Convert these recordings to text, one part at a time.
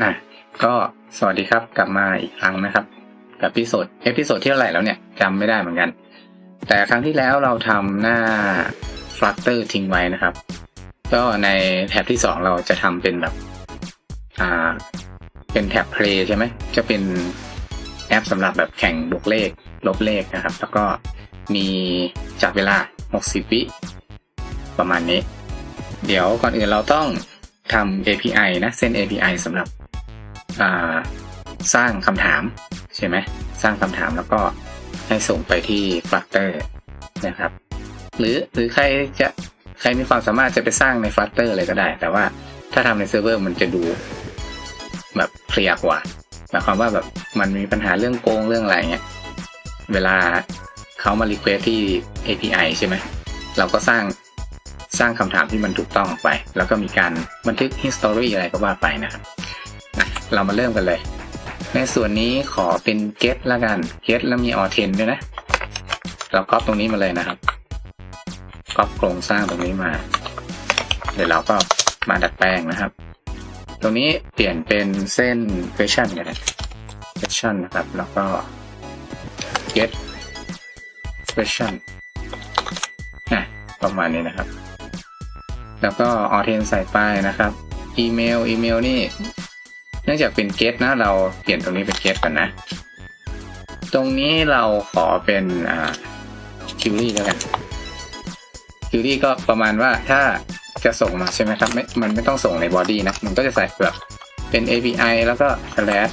อะก็สวัสดีครับกลับมาอีกครั้งนะครับกับพิโซดเอพิโซดที่เท่าไหร่แล้วเนี่ยจำไม่ได้เหมือนกัน แต่ครั้งที่แล้วเราทำหน้า Flutter ทิ้งไว้นะครับ ก็ในแท็บที่สองเราจะทำเป็นแบบ อ่า เป็นแท็บ Play ใช่ไหมจะเป็น แอปสำหรับแบบแข่งบวกเลข ลบเลขนะครับ แล้วก็มีจับเวลา 60 วิประมาณนี้ เดี๋ยวก่อนอื่นเราต้องทำ API นะเส้น API สำหรับสร้างคำถามใช่ไหมสร้างคำถามแล้วก็ให้ส่งไปที่ Flutter นะครับ หรือหรือใครจะใครมีความสามารถจะไปสร้างใน Flutter เลยก็ได้ แต่ว่าถ้าทำในเซิร์ฟเวอร์มันจะดูแบบเคลียร์กว่า หมายความว่าแบบมันมีปัญหาเรื่องโกงเรื่องอะไรเงี้ยเวลาเขามา request ที่ API ใช่ไหมเราก็สร้างสร้างคำถามที่มันถูกต้องออกไป แล้วก็มีการบันทึก history อะไรก็ว่าไปนะครับเรามาเริ่มกันเลย ในส่วนนี้ขอเป็น get ละกัน get แล้วมี Authen ด้วยนะ เราก๊อปตรงนี้มาเลยนะครับก๊อปโครงสร้างตรงนี้มา เดี๋ยวเราก็มาดัดแปลงนะครับ รงนี้เปลี่ยนเป็นเส้น question กันนะ question นะครับ แล้วก็ get question นะประมาณนี้นะครับ แล้วก็ authent ใส่ไปนะครับอีเมลอีเมลนี่ เนื่องจากเป็น get นะ เราเปลี่ยนตรงนี้เป็น get ก่อนนะ ตรงนี้เราขอเป็นอ่า query แล้วกัน query ก็ประมาณว่าถ้า จะส่งมาใช่ไหมครับไม่มันไม่ต้องส่งใน body นะ มันก็จะใส่แบบเป็น API แล้วก็ slash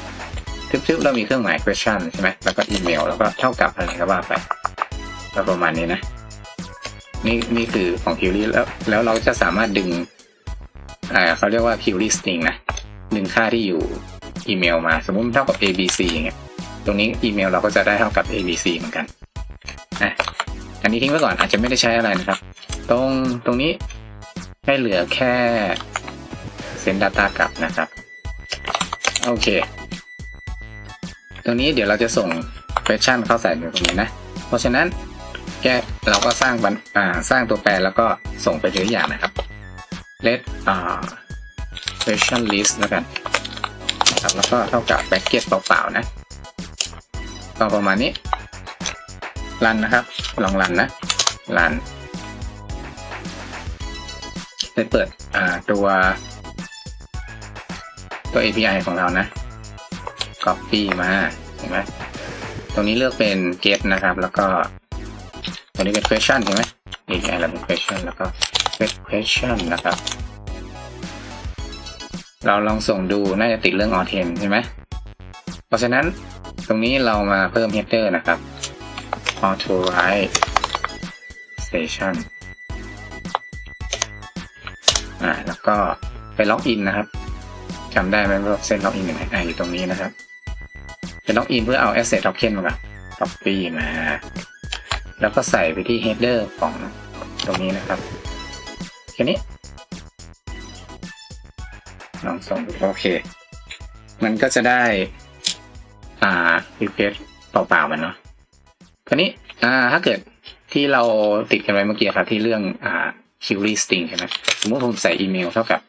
ทึบๆเรามีเครื่องหมาย question ใช่ไหมแล้วก็อีเมลแล้วก็เท่ากับอะไรก็ว่าไปก็ประมาณนี้นะ นี่นี่คือของ query แล้วแล้วเราจะสามารถดึงอ่าเขาเรียกว่า query string นะ ดึงค่าที่อยู่อีเมลมา สมมุติเท่ากับ abc อย่างเงี้ยตรงนี้อีเมลเราก็จะได้เท่ากับ abc เหมือนกันอะอันนี้ทิ้งไว้ก่อนอาจจะไม่ได้ใช้อะไรนะครับ ตรงตรงนี้ ให้เหลือแค่เซน Data กลับนะครับ โอเค ตรงนี้เดี๋ยวเราจะส่ง question เข้าใส่ในตรงนี้นะ เพราะฉะนั้นแกเราก็สร้างบันอ่าสร้างตัวแปรแล้วก็ส่งไปทีละอย่างนะครับ let อ่า question list แล้วกันครับแล้วก็เท่ากับ bracket เปล่าๆนะก็ประมาณนี้รันนะครับ ลองรันนะรัน ไปเปิดอ่าตัวตัว API ของเรานะ copy มา เห็นไหม ตรงนี้เลือกเป็น get นะครับ แล้วก็ ตรงนี้เป็น question เห็นไหม API เราเป็น question แล้วก็ get question นะครับ เราลองส่งดู น่าจะติดเรื่อง authent ใช่ไหม เพราะฉะนั้นตรงนี้เรามาเพิ่ม header นะครับ authorize station อ่า แล้วก็ไปล็อกอินนะครับจำได้ไหมว่าเส้นล็อกอินอยู่ไหนอ่าอยู่ตรงนี้นะครับไปล็อกอินเพื่อเอา asset token มาก่อน copy มา แล้วก็ใส่ไปที่ header ของตรงนี้นะครับแค่นี้ลองส่งดูโอเค มันก็จะได้ อ่า request เปล่าๆมันเนาะคราวนี้ อ่า ถ้าเกิดที่เราติดกันไว้เมื่อกี้ครับที่เรื่องอ่า query string ใช่ไหม สมมติผมใส่อีเมลเท่ากับ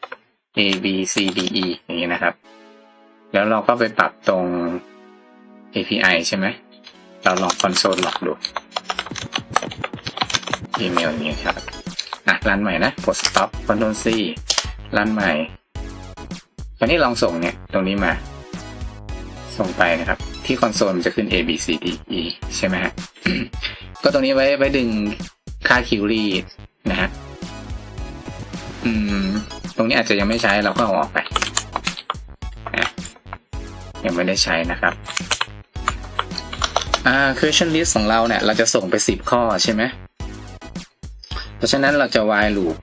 a b c d e อย่างนี้นะครับ แล้วเราก็ไปปรับตรง API ใช่ไหม เราลอง console log ดู อีเมลนี้ครับอะรันใหม่นะ กด stop control c รันใหม่คราวนี้ลองส่งเนี่ย ตรงนี้มา ส่งไปนะครับ ที่คอนโซลมันจะขึ้น A B C D E ใช่ไหมฮะ ก็ตรงนี้ไว้ไว้ดึงค่าคิวรี อืม ตรงนี้อาจจะยังไม่ใช้เราก็เอาออกไป ยังไม่ได้ใช้นะครับ อ่า question list ของเราเนี่ย เราจะส่งไปสิบข้อใช่ไหม เพราะฉะนั้นเราจะ while loop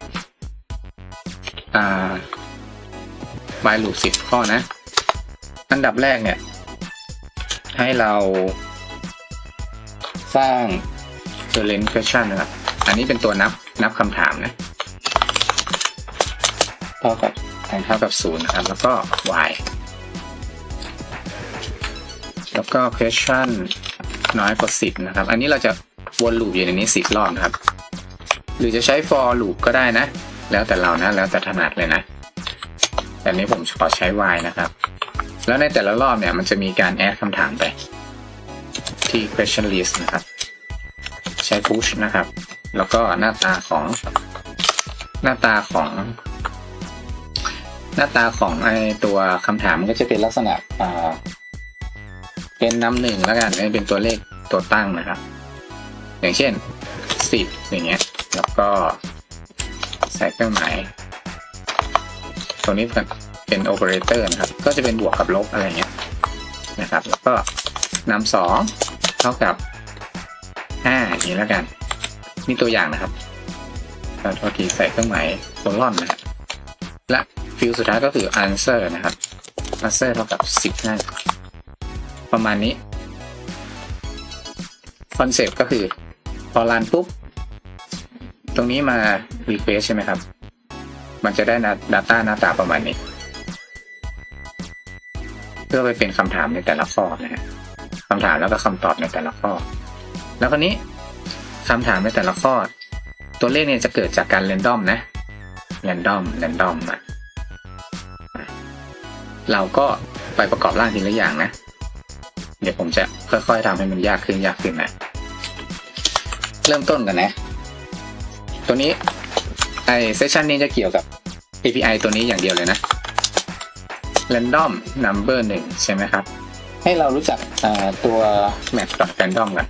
อ่า while loop สิบข้อนะ อันดับแรกเนี่ย ให้เราสร้าง current question นะครับ อันนี้เป็นตัวนับนับคำถามนะ เท่ากับนเท่ากับศูนย์นะครับ แล้วก็ y แล้วก็ question น้อยกว่าสิบนะครับ อันนี้เราจะวนลูปอยู่ในนี้สิบรอบนะครับ หรือจะใช้ for loop ก็ได้นะ แล้วแต่เรานะ แล้วแต่ถนัดเลยนะ แต่อันนี้ผมขอใช้ while นะครับ แล้วในแต่ละรอบเนี่ย มันจะมีการ add คำถามไป ที่ question list นะครับ ใช้ push นะครับ แล้วก็หน้าตาของหน้าตาของ หน้าตาของไอตัวคำถามมันก็จะเป็นลักษณะเป็นนำหนึ่งแล้วกันเป็นตัวเลขตัวตั้งนะครับ อย่างเช่นสิบอย่างเงี้ย แล้วก็ใส่เครื่องหมายตัวนี้เป็นโอเปอเรเตอร์นะครับ ก็จะเป็นบวกกับลบอะไรเงี้ยนะครับ แล้วก็นำสองเท่ากับห้าอย่างนี้แล้วกัน นี่ตัวอย่างนะครับเราโทษทีใส่เครื่องหมายโคลอนนะครับและ ฟิลสุดท้ายก็คือ answer นะครับ answer เท่ากับ 15 ประมาณนี้ คอนเซปต์ก็คือพอรันปุ๊บ ตรงนี้มา request ใช่ไหมครับ มันจะได้ data หน้าตาประมาณนี้ เพื่อไปเป็นคำถามในแต่ละข้อนะฮะคำถามแล้วก็คำตอบในแต่ละข้อ แล้วคราวนี้คำถามในแต่ละข้อ ตัวเลขเนี่ยจะเกิดจากการ random นะ random random อะ เราก็ไปประกอบร่างทีละอย่างนะ เดี๋ยวผมจะค่อยๆทำให้มันยากขึ้นยากขึ้นนะ เริ่มต้นกันนะ ตัวนี้ไอเซสชันนี้จะเกี่ยวกับ API ตัวนี้อย่างเดียวเลยนะ random number หนึ่งใช่ไหมครับ ให้เรารู้จักตัว match.random กัน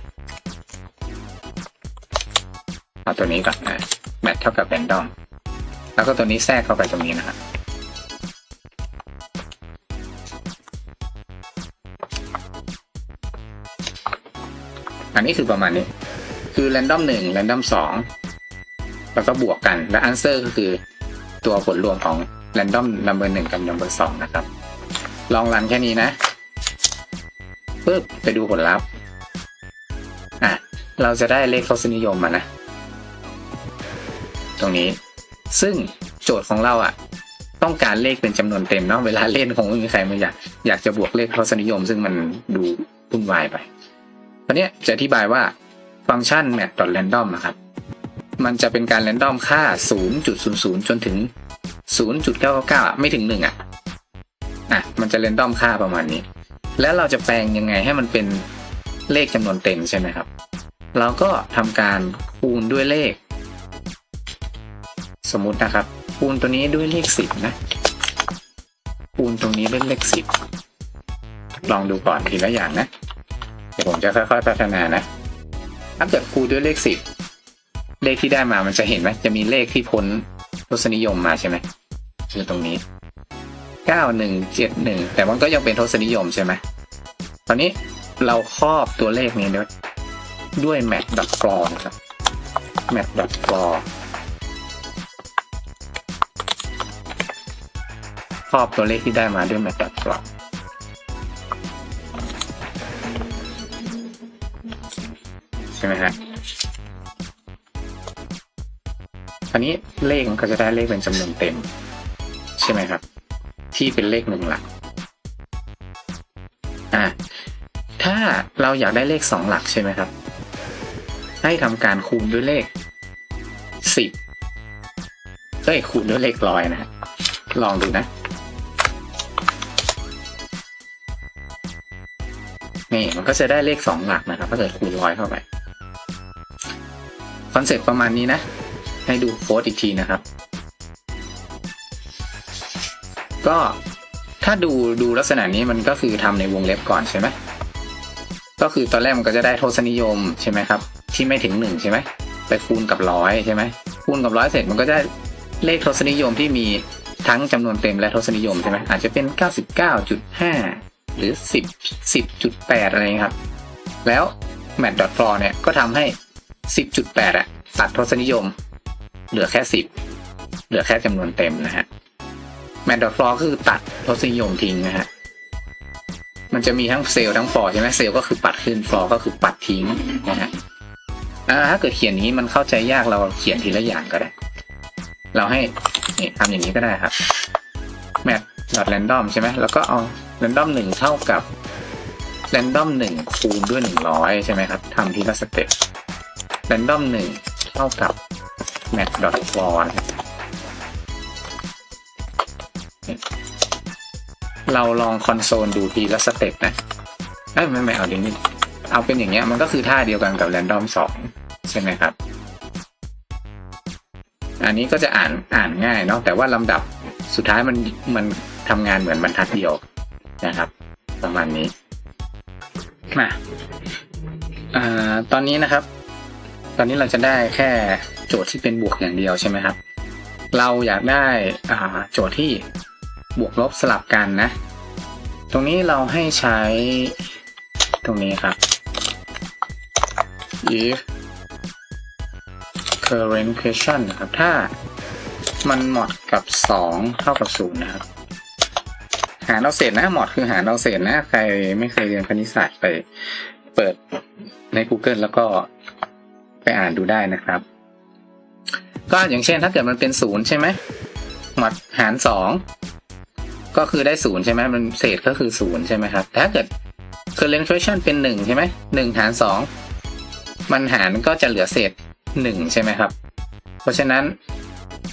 เอาตัวนี้ก่อนนะ match เท่ากับ random แล้วก็ตัวนี้แทรกเข้าไปตรงนี้นะครับ อันนี้คือประมาณนี้ คือ random หนึ่ง random สองแล้วก็บวกกัน และ answer ก็คือตัวผลรวมของ random number หนึ่งกับ number สองนะครับ ลองรันแค่นี้นะปึ๊บไปดูผลลัพธ์ อะ เราจะได้เลขทศนิยมมานะ ตรงนี้ ซึ่งโจทย์ของเราอะ ต้องการเลขเป็นจำนวนเต็มเนาะ เวลาเล่นคงไม่มีใครมาอยาก อยากจะบวกเลขทศนิยม ซึ่งมันดูวุ่นวายไป ตอนนี้จะอธิบายว่าฟังก์ชัน match.random นะครับ มันจะเป็นการ random ค่า 0.00 จนถึง 0.999 ไม่ถึง 1 อะ อะ มันจะ random ค่าประมาณนี้ แล้วเราจะแปลงยังไงให้มันเป็นเลขจำนวนเต็มใช่ไหมครับ เราก็ทำการคูณด้วยเลข สมมุตินะครับ คูณตัวนี้ด้วยเลข 10 นะ คูณตรงนี้ด้วยเลข 10 ลองดูก่อนทีละอย่างนะ เดี๋ยวผมจะค่อยๆพัฒนานะ ถ้าเกิดคูณด้วยเลขสิบเลขที่ได้มามันจะเห็นไหมจะมีเลขที่พ้นทศนิยมมาใช่ไหมคือตรงนี้เก้าหนึ่งเจ็ดหนึ่งแต่มันก็ยังเป็นทศนิยมใช่ไหมตอนนี้เราครอบตัวเลขนี้ด้วยด้วย match.floor นะครับ match.floor ครอบตัวเลขที่ได้มาด้วย match.floor ใช่ไหมฮะอันนี้เลขมันก็จะได้เลขเป็นจำนวนเต็ม ใช่ไหมครับ ที่เป็นเลขหนึ่งหลักอ่าถ้าเราอยากได้เลขสองหลักใช่ไหมครับ ให้ทำการคูณด้วยเลขสิบเอ้ยคูณด้วยเลขร้อยนะฮะลองดูนะนี่มันก็จะได้เลขสองหลักนะครับถ้าเกิดคูณร้อยเข้าไป คอนเซ็ปต์ประมาณนี้นะ ให้ดูโค้ดอีกทีนะครับ ก็ถ้าดูดูลักษณะนี้มันก็คือทำในวงเล็บก่อนใช่ไหมก็คือตอนแรกมันก็จะได้ทศนิยมใช่ไหมครับ ที่ไม่ถึงหนึ่งใช่ไหมไปคูณกับร้อยใช่ไหมคูณกับร้อยเสร็จมันก็ได้เลขทศนิยมที่มีทั้งจำนวนเต็มและทศนิยมใช่ไหมอาจจะเป็น 99.5 หรือ 10 10.8 อะไรครับ แล้ว m a t h f l o o r เนี่ยก็ทำให้ 10.8อะตัดทศนิยม เหลือแค่ 10 เหลือแค่จำนวนเต็มนะฮะ match.floor คือตัดทศนิยมทิ้งนะฮะมันจะมีทั้งเซลล์ทั้งฟอร์ใช่ไหมเซลล์ก็คือปัดขึ้นฟอร์ก็คือปัดทิ้งนะฮะถ้าเกิดเขียนนี้มันเข้าใจยากเราเขียนทีละอย่างก็ได้ เราให้นี่ทำอย่างนี้ก็ได้ครับ match random ใช่ไหมแล้วก็เอา random หนึ่งเท่ากับแรนดอมหนึ่งคูณด้วยหนึ่งร้อยใช่ไหมครับทำทีละสเต็ป แรนดอมหนึ่งเท่ากับ max dot for เราลองคอนโซลดูทีละสเต็ปนะเอ้ยไม่ไม่เอาเดี๋ยวนี้เอาเป็นอย่างเงี้ยมันก็คือท่าเดียวกันกับแรนดอมสองใช่ไหมครับ อันนี้ก็จะอ่านอ่านง่ายเนาะแต่ว่าลำดับสุดท้ายมันมันทำงานเหมือนบรรทัดเดียวนะครับ ประมาณนี้มาอาตอนนี้นะครับ ตอนนี้เราจะได้แค่โจทย์ที่เป็นบวกอย่างเดียวใช่ไหมครับ เราอยากได้โจทย์ที่บวกลบสลับกันนะ ตรงนี้เราให้ใช้ตรงนี้ครับ if current question นะครับ ถ้ามันหมดกับ 2 เท่ากับ 0 นะครับ หารเอาเศษนะหมดคือหารเอาเศษนะ ใครไม่เคยเรียนคณิตศาสตร์ไปเปิดใน Google แล้วก็ ไปอ่านดูได้นะครับ ก็อย่างเช่นถ้าเกิดมันเป็น0ใช่ไหมหมดหาร2ก็คือได้0ใช่ไหมมันเศษก็คือ0ใช่ไหมครับถ้าเกิด current question เป็น1ใช่ไหม1หาร2มันหารก็จะเหลือเศษ1ใช่ไหมครับ เพราะฉะนั้น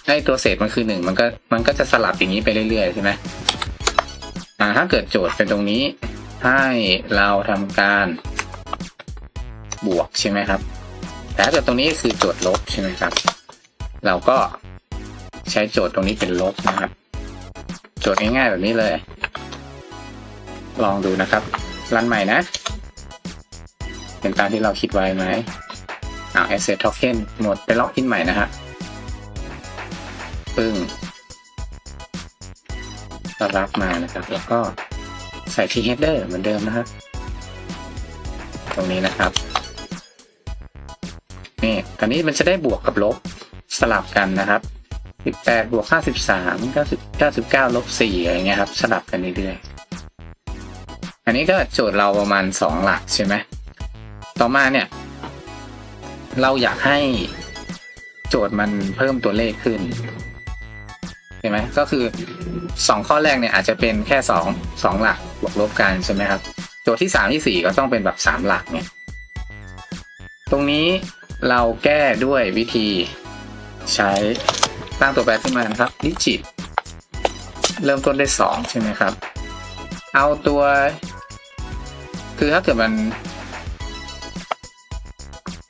ไอ้ตัวเศษมันคือ1มันก็มันก็จะสลับอย่างนี้ไปเรื่อยๆใช่ไหมอ่าถ้าเกิดโจทย์เป็นตรงนี้ ให้เราทำการบวกใช่ไหมครับ แต่ถ้าเกิดตรงนี้คือโจทย์ลบใช่ไหมครับ เราก็ใช้โจทย์ตรงนี้เป็นลบนะครับ โจทย์ง่ายๆแบบนี้เลย ลองดูนะครับ รันใหม่นะ เป็นตามที่เราคิดไว้ไหมเอา asset token หมดไปล็อกอินใหม่นะฮะปึ้งก็รับมานะครับ แล้วก็ใส่ที่ header เหมือนเดิมนะครับ ตรงนี้นะครับ นี่ตอนนี้มันจะได้บวกกับลบสลับกันนะครับ18บวก53 90 99ลบ4อะไรเงี้ยครับสลับกันเรื่อยๆอันนี้ก็โจทย์เราประมาณ 2 หลักใช่ไหมต่อมาเนี่ย เราอยากให้โจทย์มันเพิ่มตัวเลขขึ้นใช่ไหมก็คือ 2 ข้อแรกเนี่ยอาจจะเป็นแค่ 2 2 หลักบวกลบกันใช่ไหมครับ โจทย์ที่ 3 ที่ 4 ก็ต้องเป็นแบบ 3 หลักเนี่ยตรงนี้ เราแก้ด้วยวิธีใช้ตั้งตัวแปรขึ้นมานะครับดิจิต เริ่มต้นได้สองใช่ไหมครับ เอาตัว คือถ้าเกิดมัน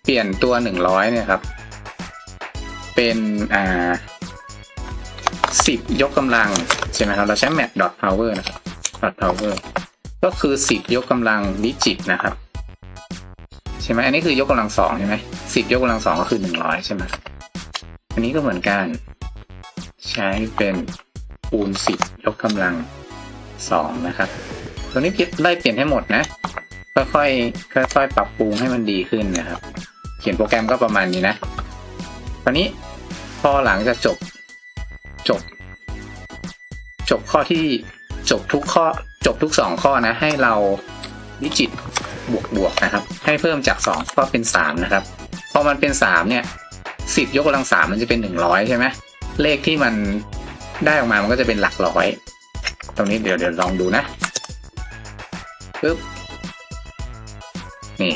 เปลี่ยนตัวหนึ่งร้อยเนี่ยครับ เป็นอ่าสิบยกกำลัง ใช่ไหมครับ เราใช้ mat dot power นะครับ dot power ก็คือสิบยกกำลังดิจิตนะครับ ใช่ไหมอันนี้คือยกกำลังสองใช่ไหมสิบยกกำลังสองก็คือหนึ่งร้อยใช่ไหมอันนี้ก็เหมือนกัน ใช้เป็นคูณสิบยกกำลังสองนะครับตัวนี้พิดไล่เปลี่ยนให้หมดนะค่อยๆค่อยๆปรับปรุงให้มันดีขึ้นนะครับ เขียนโปรแกรมก็ประมาณนี้นะตอนนี้พอหลังจากจบจบ จบข้อที่จบทุกข้อจบทุกสองข้อนะ ให้เราดิจิต บวกบวกนะครับ ให้เพิ่มจากสองก็เป็นสามนะครับ พอมันเป็นสามเนี่ยสิบยกกำลังสามมันจะเป็นหนึ่งร้อยใช่ไหมเลขที่มันได้ออกมามันก็จะเป็นหลักร้อย ตรงนี้เดี๋ยวเดี๋ยวลองดูนะปึ๊บนี่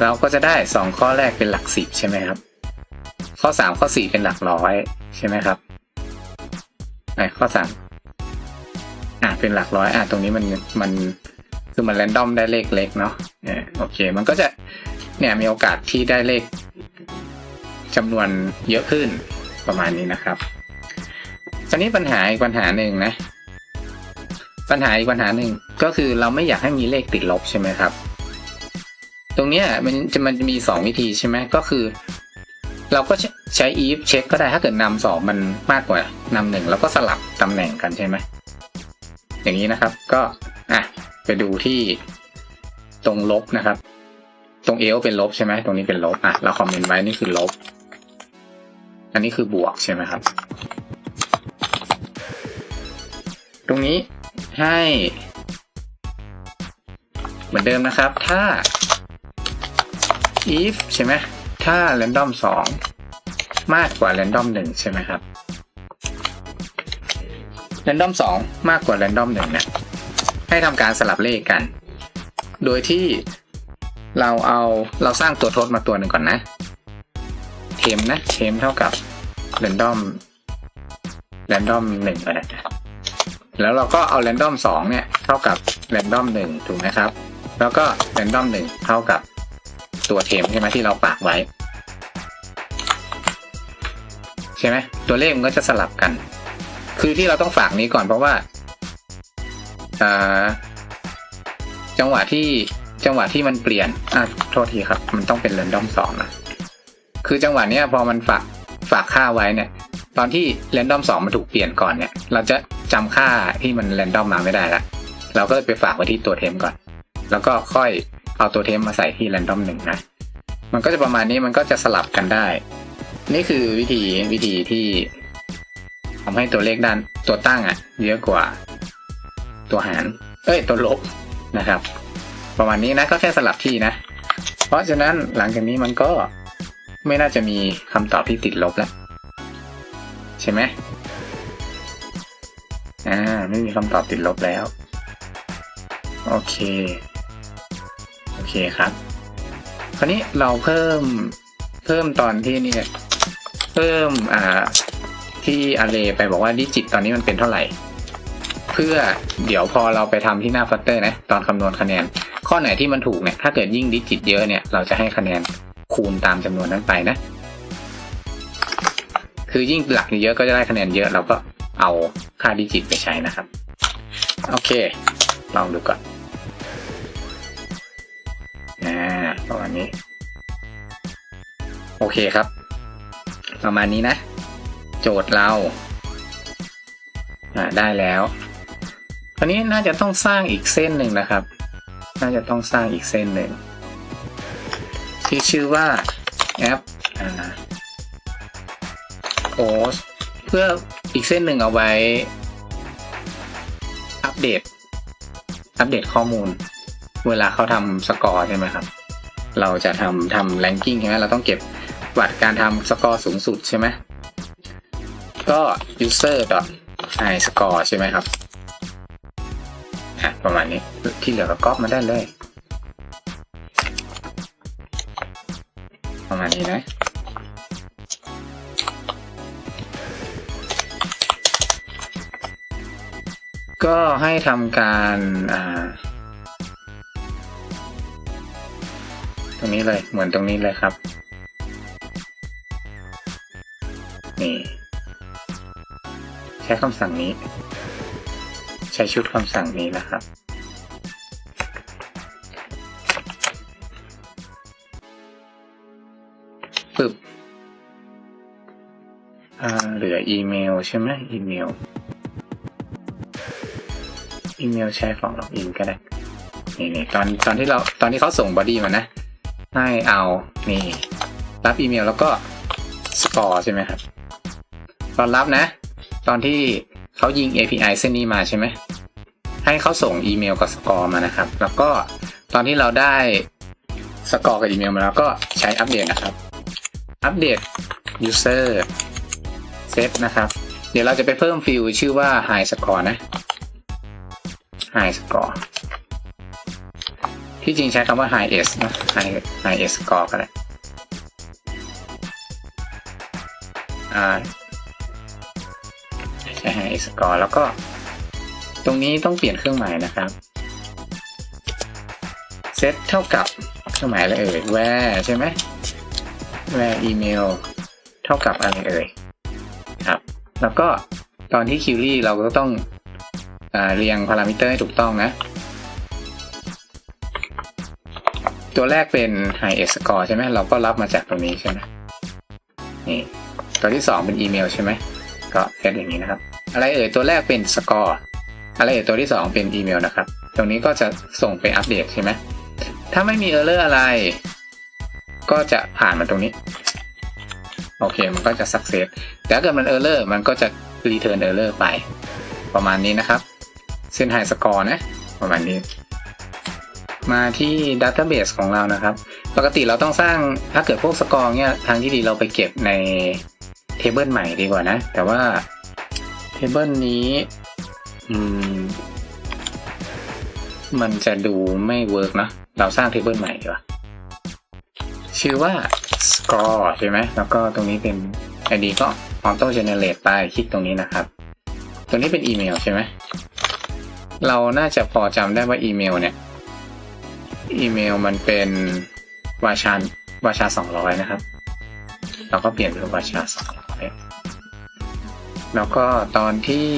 เราก็จะได้สองข้อแรกเป็นหลักสิบใช่ไหมครับ ข้อสามข้อสี่เป็นหลักร้อยใช่ไหมครับไอข้อสามอะเป็นหลักร้อยอะตรงนี้มันมัน คือมันแรนดอมได้เลขเล็กเนาะโอเค มันก็จะเนี่ยมีโอกาสที่ได้เลขจำนวนเยอะขึ้นประมาณนี้นะครับตอนนี้ปัญหาอีกปัญหาหนึ่งนะ ปัญหาอีกปัญหาหนึ่งก็คือเราไม่อยากให้มีเลขติดลบใช่ไหมครับ ตรงเนี้ยมันจะมันจะมีสองวิธีใช่ไหมก็คือ เราก็ใช้ if เช็คก็ได้ถ้าเกิดนำสองมันมากกว่านำหนึ่งแล้วก็สลับตำแหน่งกันใช่ไหมอย่างนี้นะครับ ก็อะ ไปดูที่ตรงลบนะครับ ตรงเอลเป็นลบใช่ไหมตรงนี้เป็นลบอะเราคอมเมนต์ไว้นี่คือลบ อันนี้คือบวกใช่ไหมครับ ตรงนี้ให้ เหมือนเดิมนะครับ ถ้า if ใช่ไหมถ้า random 2 มากกว่า random 1 ใช่ไหมครับ random 2 มากกว่า random 1เนี่ย ให้ทำการสลับเลขกัน โดยที่เราเอาเราสร้างตัวทดมาตัวหนึ่งก่อนนะเทมนะเทมเท่ากับ random random หนึ่งอะไรแล้วเราก็เอา random สองเนี่ยเท่ากับ random หนึ่งถูกไหมครับ แล้วก็ random หนึ่งเท่ากับตัวเทมใช่ไหมที่เราปากไว้ ใช่ไหมตัวเลขมันก็จะสลับกัน คือที่เราต้องฝากนี้ก่อนเพราะว่า จังหวะที่จังหวะที่มันเปลี่ยนอะโทษทีครับ มันต้องเป็น random สองนะคือจังหวะเนี้ยพอมันฝากฝากค่าไว้เนี่ย ตอนที่ random สองมันถูกเปลี่ยนก่อนเนี่ย เราจะจำค่าที่มัน random มาไม่ได้ละเราก็เลยไปฝากไว้ที่ตัวเทมก่อน แล้วก็ค่อยเอาตัวเทมมาใส่ที่ random หนึ่งนะมันก็จะประมาณนี้มันก็จะสลับกันได้ นี่คือวิธีวิธีที่ทำให้ตัวเลขด้านตัวตั้งอะ เยอะกว่า ตัวหาร เอ้ย ตัวลบนะครับ ประมาณนี้นะก็แค่สลับที่นะ เพราะฉะนั้นหลังจากนี้มันก็ไม่น่าจะมีคำตอบที่ติดลบแล้ว ใช่ไหมอ่าไม่มีคำตอบติดลบแล้ว โอเค โอเคครับ คราวนี้เราเพิ่มเพิ่มตอนที่นี่เพิ่มอ่าที่ array ไปบอกว่าดิจิตตอนนี้มันเป็นเท่าไหร่ พื่อเดี๋ยวพอเราไปทำที่หน้าฟัตเตอร์นะ ตอนคำนวณคะแนน ข้อไหนที่มันถูกเนี่ยถ้าเกิดยิ่งดิจิตเยอะเนี่ยเราจะให้คะแนนคูณตามจำนวนนั้นไปนะ คือยิ่งหลักเยอะก็จะได้คะแนนเยอะเราก็เอาค่าดิจิตไปใช้นะครับ โอเค ลองดูก่อนอ่าประมาณนี้ โอเคครับ ประมาณนี้นะ โจทย์เราได้แล้ว คราวนี้น่าจะต้องสร้างอีกเส้นหนึ่งนะครับ น่าจะต้องสร้างอีกเส้นหนึ่งที่ชื่อว่าแอปอ่าโอสเพื่ออีกเส้นหนึ่งเอาไว้ อัปเดต อัปเดตข้อมูล เวลาเขาทำสกอร์ใช่ไหมครับ เราจะทำทำแรงกิ้งใช่ไหมเราต้องเก็บวัดการทำสกอร์สูงสุดใช่ไหมก็ user i score ใช่ไหมครับ ประมาณนี้ที่เหลือก็ก๊อปมาได้เลย ประมาณนี้นะก็ให้ทำการตรงนี้เลยเหมือนตรงนี้เลยครับ นี่ ใช้คำสั่งนี้ ใช้ชุดคำสั่งนี้นะครับ ปึ๊บเหลืออีเมลใช่ไหมอีเมล อีเมลใช้ของล็อกอินก็ได้ นี่นี่ตอนตอนที่เราตอนที่เขาส่งบอดี้มานะ ให้เอานี่รับอีเมลแล้วก็สกอร์ใช่ไหมครับ ตอนรับนะ ตอนที่ เขายิง API เส้นนี้มาใช่ไหม ให้เขาส่งอีเมลกับสกอร์มานะครับ แล้วก็ตอนที่เราได้สกอร์กับอีเมลมาแล้วก็ใช้อัปเดตนะครับ อัปเดต user set นะครับ เดี๋ยวเราจะไปเพิ่มฟิลชื่อว่า high score นะ high score ที่จริงใช้คำว่า high s นะ high high s score ก็ได้อ่า ใช้ high s score แล้วก็ ตรงนี้ต้องเปลี่ยนเครื่องหมายนะครับ set เท่ากับเครื่องหมายอะไรเอ่ย where ใช่ไหม where email เท่ากับอะไรเอ่ยครับ แล้วก็ตอนที่ query เราก็ต้องอเรียงพารามิเตอร์ให้ถูกต้องนะ ตัวแรกเป็น high s score ใช่ไหมเราก็รับมาจากตรงนี้ใช่ไหมนี่ตัวที่สองเป็นอีเมลใช่ไหมก็เซตอย่างนี้นะครับ อะไรเอ่ยตัวแรกเป็น score อะไรเอ่ยตัวที่สองเป็นอีเมลนะครับ ตรงนี้ก็จะส่งไปอัปเดตใช่ไหมถ้าไม่มี error อร์อะไร ก็จะผ่านมาตรงนี้ โอเค มันก็จะ success แต่ถ้าเกิดมัน error มันก็จะ return error ไป ประมาณนี้นะครับ เส้น high score นะ ประมาณนี้ มาที่ database ของเรานะครับ ปกติเราต้องสร้างถ้าเกิดพวกสกอร์เนี่ยทางที่ดีเราไปเก็บในเทเบิลใหม่ดีกว่านะ แต่ว่า เทเบิลนี้อืมมันจะดูไม่เวิร์กนะ เราสร้างเทเบิลใหม่ดีกว่า ชื่อว่า score ใช่ไหม แล้วก็ตรงนี้เป็น id ก็ auto generate ไปคลิกตรงนี้นะครับ ตรงนี้เป็นอีเมลใช่ไหม เราน่าจะพอจำได้ว่าอีเมลเนี่ย อีเมลมันเป็นวาชาวาชาสองร้อยนะครับ เราก็เปลี่ยนเป็นวาชาสองร้อย แล้วก็ตอนที่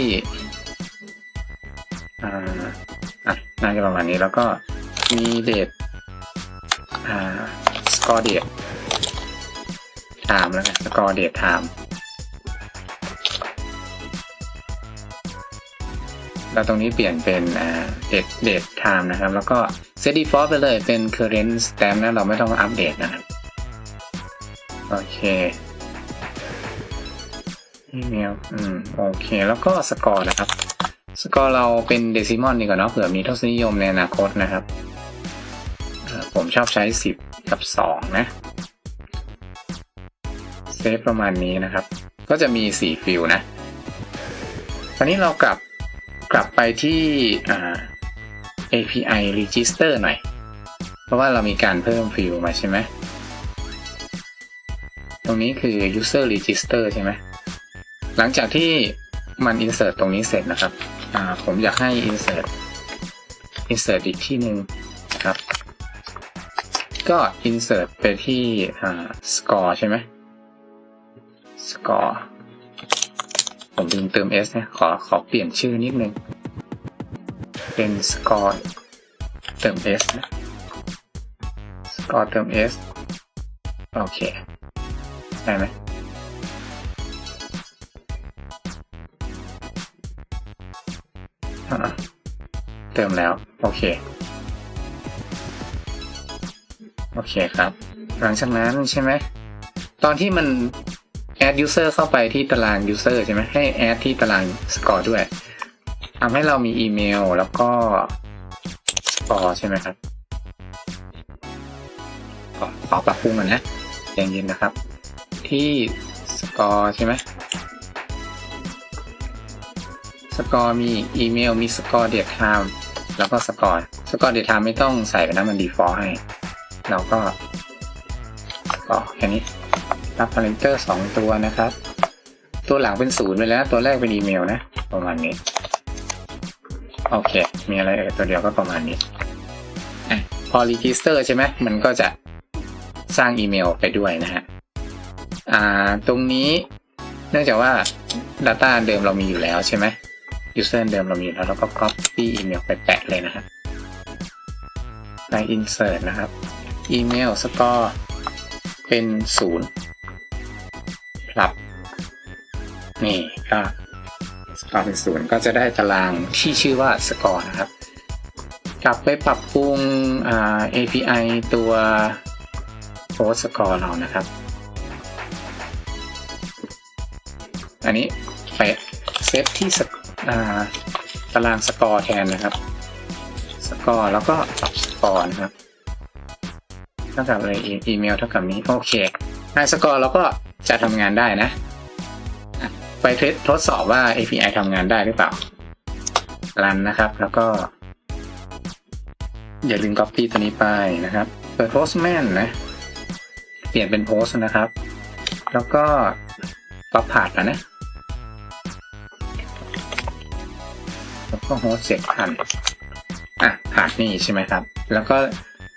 อ่าอะน่าจะประมาณนี้แล้วก็มีเดทอ่าสกอร์เดทไทม์แล้วกันสกอร์เดทไทม์แล้วตรงนี้เปลี่ยนเป็นเดทเดทไทม์นะครับ แล้วก็เซตดีฟอลต์ไปเลยเป็น current stamp นะเราไม่ต้องอัปเดตนะครับ โอเค อีเมลอืมโอเค แล้วก็สกอร์นะครับ สกอร์เราเป็นเดซิมอลดีกว่าเนาะเผื่อมีทศนิยมในอนาคตนะครับผมชอบใช้ 10 กับ 2 นะเซฟประมาณนี้นะครับ ก็จะมี 4 ฟิลนะตอนนี้เรากลับกลับไปที่ API register หน่อย เพราะว่าเรามีการเพิ่มฟิลมาใช่ไหม ตรงนี้คือ user register ใช่ไหม หลังจากที่มัน insert ตรงนี้เสร็จนะครับผมอยากให้ insert insert อีกที่หนึ่งครับ ก็ insert ไปที่ score ใช่ไหม score ผมลืมเติม s นะขอขอเปลี่ยนชื่อนิดนึง เป็น score เติม s นะ score เติม s โอเค ได้ไหม เติมแล้ว โอเค โอเคครับ หลังจากนั้นใช่ไหม ตอนที่มัน add user เข้าไปที่ตาราง user ใช่ไหมให้ add ที่ตาราง score ด้วยทำให้เรามีอีเมลแล้วก็ score ใช่ไหมครับขอปรับปรุงก่อนนะใจเย็นนะครับ ที่ score ใช่ไหมสกอร์มีอีเมลมีสกอร์เดทไทม์ แล้วก็สกอร์สกอร์เดทไทม์ไม่ต้องใส่ไปนะมันดีฟอลต์ให้ เราก็ก็แค่นี้รับพารามิเตอร์สองตัวนะครับ ตัวหลังเป็นศูนย์ไปแล้ว ตัวแรกเป็นอีเมลนะ ประมาณนี้ โอเค มีอะไรเอ่ยตัวเดียวก็ประมาณนี้อะพอรีจิสเตอร์ใช่ไหมมันก็จะสร้างอีเมลไปด้วยนะฮะอ่าตรงนี้เนื่องจากว่า Data เดิมเรามีอยู่แล้วใช่ไหม user เดิมเรามีแล้วเราก็ copy อีเมลไปแปะเลยนะครับใน insert นะครับ อีเมล score เป็นศูนย์ปรับ นี่ก็ score เป็นศูนย์ก็จะได้ตารางที่ชื่อว่า score นะครับ กลับไปปรับปรุง API ตัว post score เรานะครับ อันนี้ไปเซฟที่สกอ่า ตารางสกอร์แทนนะครับ สกอร์แล้วก็ปรับสกอร์นะครับเท่ากับอะไรอีเมลเท่ากับนี้โอเคในสกอร์เราก็จะทำงานได้นะ ไปทดสอบว่า API ทำงานได้หรือเปล่ารันนะครับ แล้วก็ อย่าลืม copy ตัวนี้ไปนะครับ เปิด Postman นะ เปลี่ยนเป็น Post นะครับ แล้วก็ก็ผ่านแล้วนะ ก็โฮสต์เจ็ดพันอะผ่านนี่ใช่ไหมครับ แล้วก็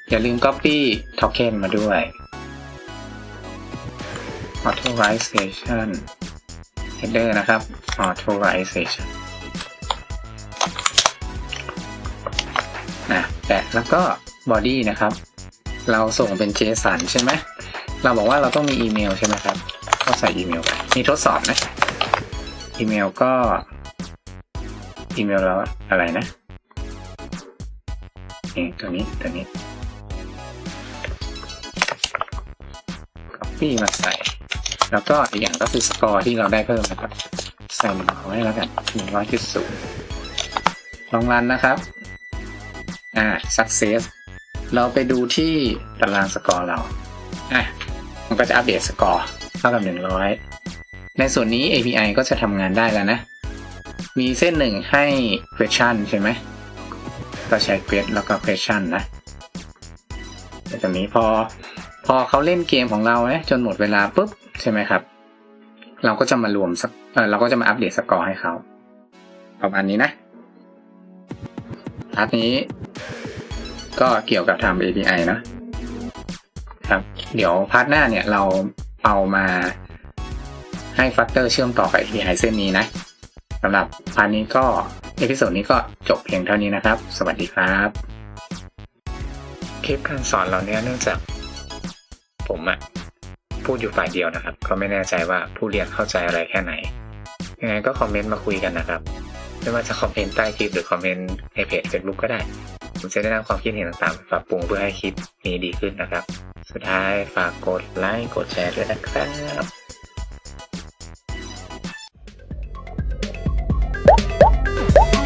อย่าลืม copy token มาด้วย authorization header นะครับ authorization นะแปะแล้วก็ body นะครับ เราส่งเป็น JSON ใช่ไหม เราบอกว่าเราต้องมีอีเมลใช่ไหมครับ ก็ใส่อีเมลไป มีทดสอบนะ อีเมลก็ อีเมลเราอะไรนะนี่ตัวนี้ตัวนี้ copy มาใส่ แล้วก็อีกอย่างก็คือสกอร์ที่เราได้เพิ่มนะครับ ใส่หนึ่งร้อยแล้วกันหนึ่งร้อยจุดศูนย์ลองรันนะครับ อ่า success เราไปดูที่ตารางสกอร์เรา อะ มันก็จะอัปเดตสกอร์เท่ากับหนึ่งร้อยในส่วนนี้ API ก็จะทำงานได้แล้วนะ มีเส้นหนึ่งให้ question ใช่ไหม ก็ใช้ quest แล้วก็ question นะแต่ตรงนี้พอ พอเขาเล่นเกมของเราเนี่ยจนหมดเวลาปุ๊บ ใช่ไหมครับ เราก็จะมารวมเออเราก็จะมาอัปเดตสกอร์ให้เขา ประมาณนี้นะพาร์ทนี้ ก็เกี่ยวกับทำ API เนะครับ เดี๋ยวพาร์ทหน้าเนี่ยเราเอามาให้ฟัตเตอร์เชื่อมต่อกับ API เส้นนี้นะำหรับพาร์ทนี้ก็เอพิโซดนี้ก็จบเพียงเท่านี้นะครับ สวัสดีครับ คลิปการสอนเราเนี่ยเนื่องจากผมอะพูดอยู่ฝ่ายเดียวนะครับ ก็ไม่แน่ใจว่าผู้เรียนเข้าใจอะไรแค่ไหน ยังไงก็คอมเมนต์มาคุยกันนะครับ ไม่ว่าจะคอมเมนต์ใต้คลิปหรือคอมเมนต์ในเพจ Facebook ก็ได้ ผมจะได้นำความคิดเห็นต่างๆปรับปรุงเพื่อให้คลิปนี้ดีขึ้นนะครับ สุดท้ายฝากกดไลค์กดแชร์ด้วยนะครับ